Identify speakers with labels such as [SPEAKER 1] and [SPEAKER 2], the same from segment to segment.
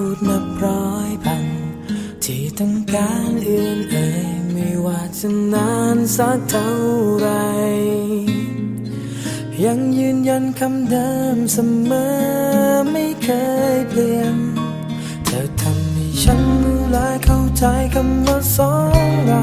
[SPEAKER 1] พูดนับร้อยพัน ที่ต้องการเอื่นเอ่ยไม่ว่าจะนานสักเท่าไร ยังยืนยันคำเดิมเสมอไม่เคยเปลี่ยน เธอทำให้ฉันรู้และเข้าใจคำว่าสองเรา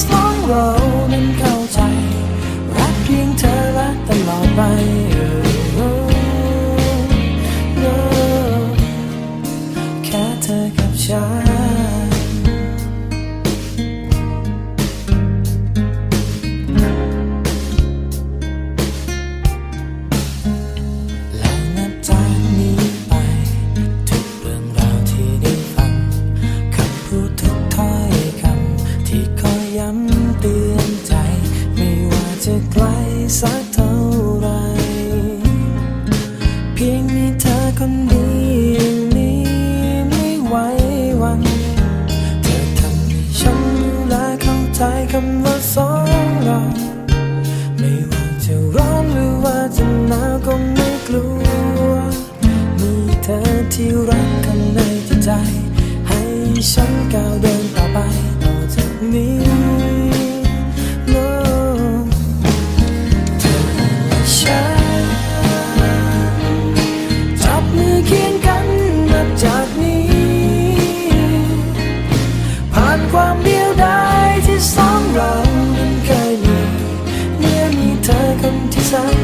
[SPEAKER 1] ส่องเรานั้นเข้าใจ รักเพียงเธอและตลอดไป Oh, no แค่เธอกับฉัน คำว่าสองเราไม่ว่าจะร้อนหรือว่าจะหนาวก็ไม่กลัว มีเธอที่รักข้างในจิตใจ ให้ฉันก้าวเดินต่อไปต่อจากนี้ No เธอและฉันจับมือเคียงกันนับจากนี้ ผ่านความดี ค